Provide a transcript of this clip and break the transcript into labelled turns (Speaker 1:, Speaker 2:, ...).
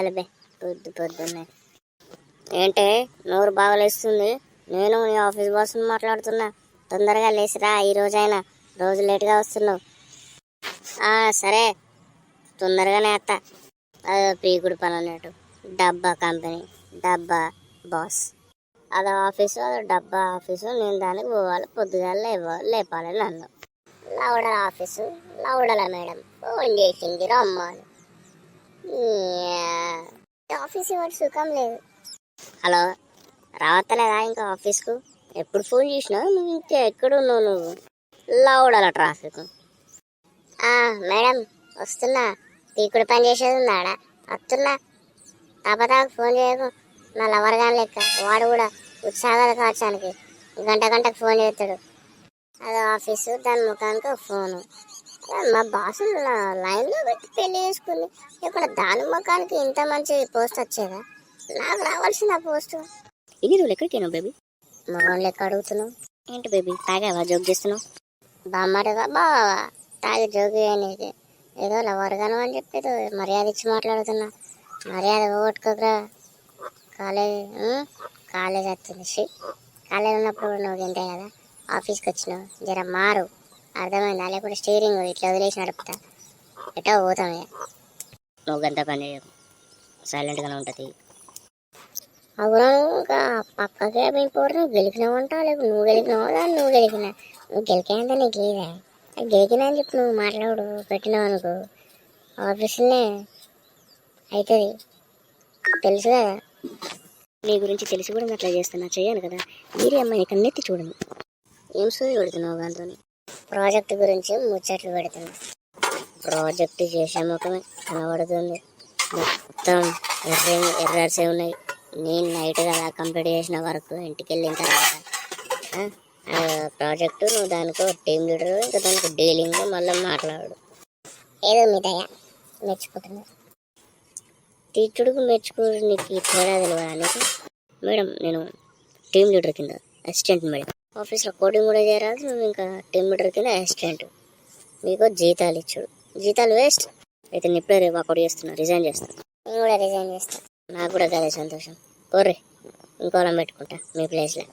Speaker 1: లేవాలి బే. పొద్దు పొద్దున్నే. ఏంటే నోరు బాగలేస్తుంది. నేను నీ ఆఫీస్ బాస్ని మాట్లాడుతున్నా. తొందరగా లేచిరా ఈ రోజైనా. రోజు లేట్గా వస్తున్నావు. ఆ, సరే. తొందరగానే అత్త. అదో పీకుడు పని అన్నట్టు డబ్బా కంపెనీ. డబ్బా బాస్. అదో ఆఫీసు అదో డబ్బా ఆఫీసు. నేను దానికి పోవాలి పొద్దుగాల లేవాలి లేపాలి నన్ను లౌడల ఆఫీసు లౌడల మేడం. ఫోన్ చేసింది రమ్మని ఆఫీస్ ఇవ్వడం సుఖం లేదు. హలో రావట్లేదా ఇంకా ఆఫీస్కు? ఎప్పుడు ఫోన్ చేసినావు నువ్వు ఇంకా ఎక్కడున్నావు నువ్వు? లౌడాల ట్రాఫిక్ ఆ, మేడం వస్తున్నా. తీకుడు పని చేసేది ఉందాడా వస్తున్నా. తప్పతాకు ఫోన్ చేయకు. నా లవర్ కానీ లెక్క. వాడు కూడా ఉత్సాహాలు కావచ్చానికి గంట గంటకు ఫోన్ చేస్తాడు. అది ఆఫీసు దాని ముఖానికి ఫోను. మా బాసు లైన్లో పెట్టి పెళ్ళి చేసుకుంది. ఇక్కడ దాని ముఖానికి ఇంత మంచి పోస్ట్ వచ్చేదా? నాకు రావాల్సిన పోస్ట్
Speaker 2: ఇన్ని రోజులు ఎక్కడికైనా బేబీ
Speaker 1: మగం లెక్క అడుగుతున్నావు?
Speaker 2: ఏంటి బేబీ తాగావా జోక్ చేస్తున్నావు?
Speaker 1: బామ్మడిగా బావా? తాగి జోగి నీకు. ఏదో లవర్గాను అని చెప్పి ఏదో మర్యాద ఇచ్చి మాట్లాడుతున్నా. మర్యాద ఓట్టుకోకరా కాలేజ్? కాలేజ్ వచ్చింది. కాలేజ్ ఉన్నప్పుడు నువ్వు తింటే కదా? ఆఫీస్కి వచ్చినావు. జర మారు. అర్థమైందా? లేకపోతే స్టీరింగ్ ఇట్లా వదిలేసి నడుపుతా ఎటో పోతాం ఇక.
Speaker 2: నువ్వు గంత పని చేయకు. సైలెంట్గానే ఉంటుంది.
Speaker 1: అవునా? ఇంకా పక్కకే పోరు నువ్వు గెలికినావు అంటావు లేకపోతే నువ్వు గెలికినావు దాన్ని నువ్వు గెలికినా నువ్వు గెలికేంత నీకు లేదా అది గెలికినా అని చెప్పి నువ్వు మాట్లాడు పెట్టినావు అనుకో. ఆఫీసులోనే అవుతుంది తెలుసు కదా?
Speaker 2: నీ గురించి తెలిసి కూడా అట్లా చేస్తున్నా. చెయ్యాను కదా. మీరే అమ్మాయి ఇక్కడ నెత్తి చూడండి
Speaker 1: ఏం సూది పెడుతున్నావు దాంతో ప్రాజెక్ట్ గురించి ముచ్చట్లు పెడుతుంది. ప్రాజెక్ట్ చేసే ముఖమే కనబడుతుంది. మొత్తం ఎర్ర ఎర్రర్సే ఉన్నాయి. నేను నైట్ కదా కంప్లీట్ చేసిన వరకు ఇంటికి వెళ్ళిన తర్వాత ప్రాజెక్టు నువ్వు దానికో టీం లీడర్ ఇంకా దానికి డీలింగ్ మళ్ళీ మాట్లాడు. ఏదో మీ మెచ్చుకుంటున్నా టీచరుకు మెచ్చుకోడు నీకు తేడా తెలియదా నీకు?
Speaker 2: మేడం నేను టీమ్ లీడర్ కింద అసిస్టెంట్ మేడం.
Speaker 1: ఆఫీస్లో కోడింగ్ కూడా చేయరాదు నువ్వు ఇంకా టీమ్ లీడర్ కింద అసిస్టెంట్ మీకు జీతాలు ఇచ్చుడు. జీతాలు వేస్ట్
Speaker 2: అయితే నేను ఇప్పుడే రేపు అక్కడ చేస్తున్నా రిజైన్ చేస్తాను
Speaker 1: నేను కూడా రిజైన్ చేస్తాను
Speaker 2: నాకు కూడా కదే సంతోషం. కోర్రే ఇంకోలం పెట్టుకుంటా మీ ప్లేస్లో